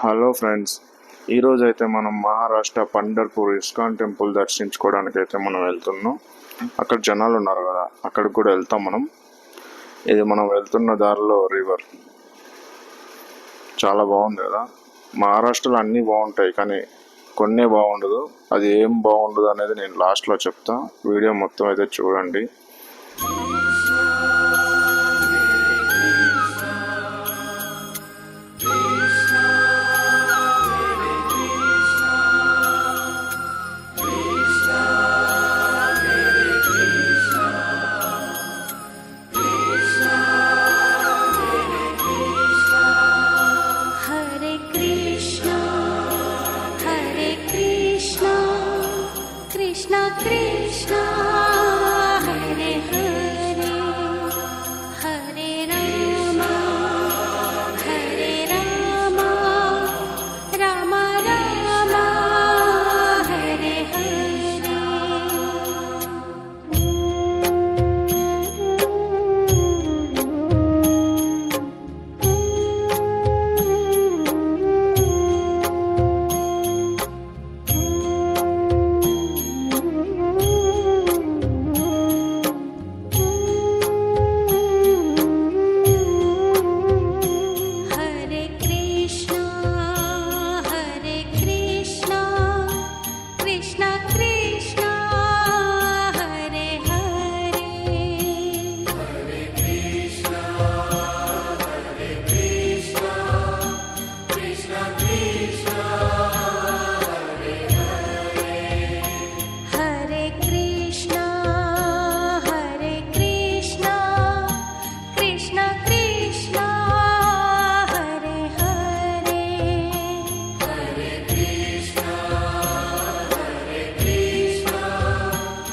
Hello friends ఈరోజు అయితే మనం మహారాష్ట్ర పండర్పూర్ ఇస్కాన్ టెంపుల్ దర్శించుకోవడానికి అయితే మనం వెళ్తున్నాం. అక్కడ జనాలు ఉన్నారు కదా అక్కడికి కూడా వెళ్తాం మనం. ఇది మనం వెళ్తున్న దారిలో రివర్. చాలా బాగుంది కదా. మహారాష్ట్రలో అన్నీ బాగుంటాయి కానీ కొన్నే బాగుండదు. అది ఏం బాగుండదు అనేది నేను లాస్ట్లో చెప్తా. వీడియో మొత్తం అయితే చూడండి.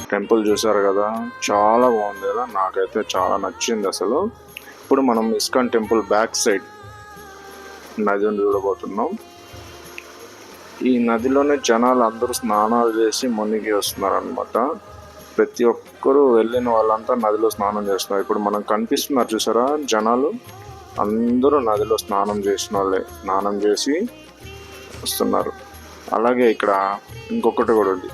టెంపుల్ చూసారు కదా చాలా బాగుంది కదా నాకైతే చాలా నచ్చింది అసలు. ఇప్పుడు మనం ఇస్కాన్ టెంపుల్ బ్యాక్ సైడ్ నదిని చూడబోతున్నాం. ఈ నదిలోనే జనాలు అందరూ స్నానాలు చేసి మునిగి వస్తున్నారు అనమాట ప్రతి ఒక్కరూ వెళ్ళిన వాళ్ళంతా నదిలో స్నానం చేస్తున్నారు. ఇప్పుడు మనం కనిపిస్తున్నారు చూసారా? జనాలు అందరూ నదిలో స్నానం చేసిన వాళ్ళే. స్నానం చేసి వస్తున్నారు. అలాగే ఇక్కడ ఇంకొకటి కూడా ఉంది.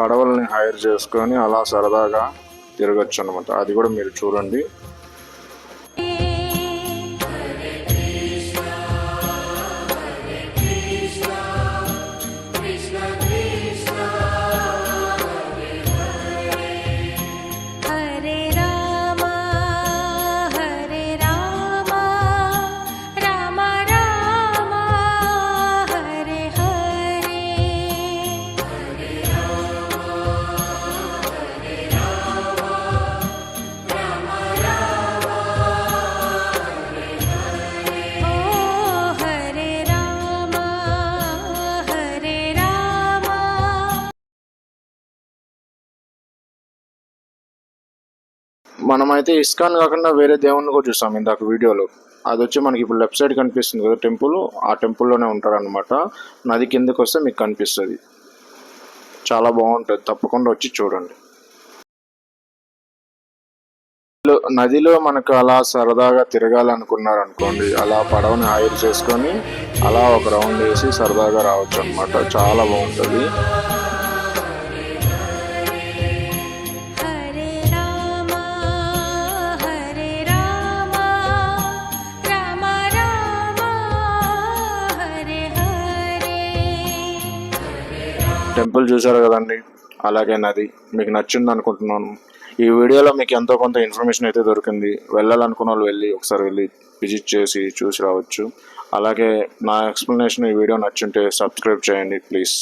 పడవల్ని హైర్ చేసుకొని అలా సరదాగా తిరగచ్చు అనమాట అది కూడా మీరు చూడండి. మనమైతే ఇస్కాన్ కాకుండా వేరే దేవుణ్ణి కూడా చూసాం ఇందాక వీడియోలో. అది వచ్చి మనకి ఇప్పుడు లెఫ్ట్ సైడ్ కనిపిస్తుంది కదా టెంపుల్ ఆ టెంపుల్లోనే ఉంటారనమాట నది కిందకు వస్తే మీకు కనిపిస్తుంది. చాలా బాగుంటుంది. తప్పకుండా వచ్చి చూడండి. నదిలో మనకు అలా సరదాగా తిరగాలనుకున్నారు అనుకోండి అలా పడవని ఆయిల్ చేసుకొని అలా ఒక రౌండ్ వేసి సరదాగా రావచ్చు అనమాట చాలా బాగుంటుంది. టెంపుల్ చూసారు కదండి? అలాగే నది. మీకు నచ్చింది అనుకుంటున్నాను. ఈ వీడియోలో మీకు ఎంతో కొంత ఇన్ఫర్మేషన్ అయితే దొరికింది. వెళ్ళాలనుకున్న వాళ్ళు వెళ్ళి ఒకసారి వెళ్ళి విజిట్ చేసి చూసి రావచ్చు. అలాగే నా ఎక్స్ప్లెనేషన్ ఈ వీడియో నచ్చుంటే సబ్స్క్రైబ్ చేయండి ప్లీజ్.